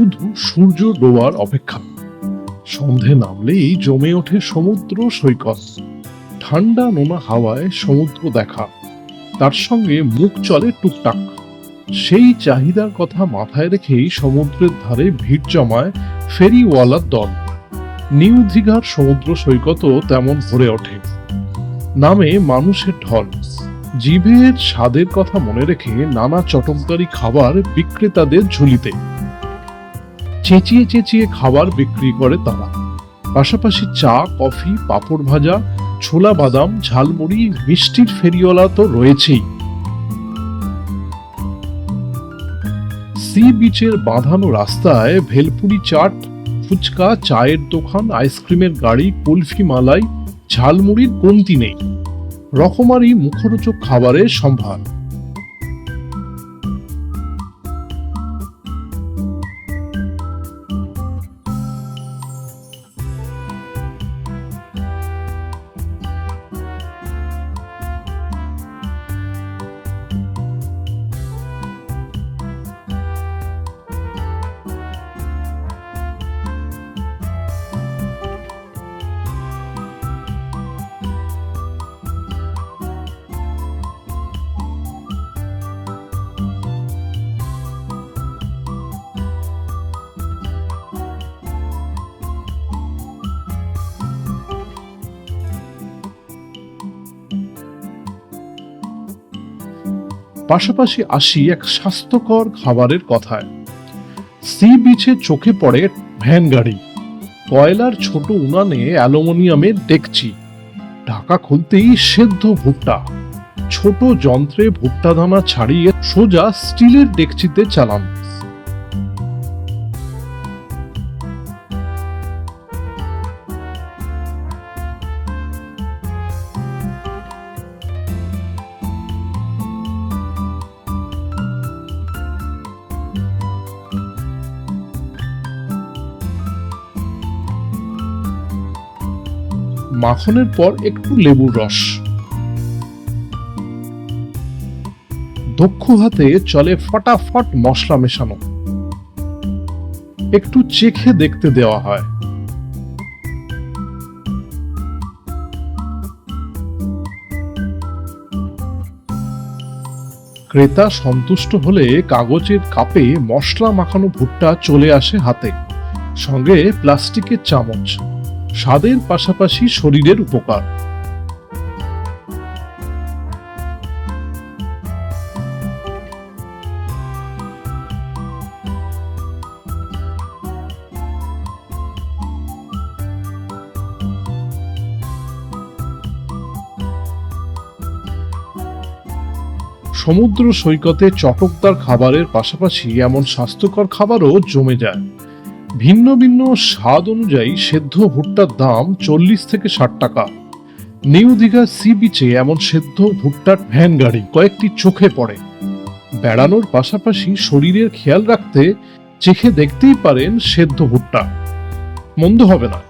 শুধু সূর্য ডোবার অপেক্ষা। সন্ধে নামলেই জমে ওঠে সমুদ্র সৈকত। ঠান্ডা নোনা হাওয়ায় সমুদ্র দেখা। তার সঙ্গে মুখ চলে টুকটাক। সেই চাহিদার কথা মাথায় রেখেই সমুদ্রের ধারে ভিড় জমায় ফেরিওয়ালার দল। নিউ দীঘার সমুদ্র সৈকতও তেমন ভরে ওঠে। নামে মানুষের ঢল। জিভের স্বাদের কথা মনে রেখে নানা চটমকারী খাবার বিক্রেতাদের ঝুলিতে। চেঁচিয়ে চেঁচিয়ে খাবার বিক্রি করে তারা। পাশাপাশি চা, কফি, পাঁপড় ভাজা, ছোলা বাদাম, ঝালমুড়ি, মিষ্টির ফেরিওয়ালা তো রয়েছেই। সি বিচের বাঁধানো রাস্তায় ভেলপুরি চাট, ফুচকা, চায়ের দোকান, আইসক্রিমের গাড়ি, কুলফি মালাই, ঝালমুড়ির কমতি নেই। রকমারি মুখরোচক খাবারের সম্ভার। পাশাপাশি আসি এক স্বাস্থ্যকর খাবারের কথায়। সি বিচে চোখে পড়ে ভ্যান গাড়ি। কয়লার ছোট উনানে অ্যালুমিনিয়ামের দেখছি। ঢাকা খুলতেই সেদ্ধ ভুট্টা। ছোট যন্ত্রে ভুট্টা দানা ছাড়িয়ে সোজা স্টিলের ডেকচিতে চালান। মাখনের পর একটু লেবুর রস। দক্ষ হাতে চলে ফটাফট মশলা মেশানো। একটু চেখে দেখতে দেওয়া হয়। ক্রেতা সন্তুষ্ট হলে কাগজের কাপে মশলা মাখানো ভুট্টা চলে আসে হাতে। সঙ্গে প্লাস্টিকের চামচ। স্বাদের পাশাপাশি শরীরের উপকার। সমুদ্র সৈকতে চটকদার খাবারের পাশাপাশি এমন স্বাস্থ্যকর খাবারও জমে যায়। ভিন্ন ভিন্ন স্বাদ অনুযায়ী সেদ্ধ ভুট্টার দাম চল্লিশ থেকে ষাট টাকা। নিউ দীঘা সি বিচে এমন সেদ্ধ ভুট্টার ভ্যান গাড়ি কয়েকটি চোখে পড়ে। বেড়ানোর পাশাপাশি শরীরের খেয়াল রাখতে, চেখে দেখতেই পারেন সেদ্ধ ভুট্টা। মন্দ হবে না।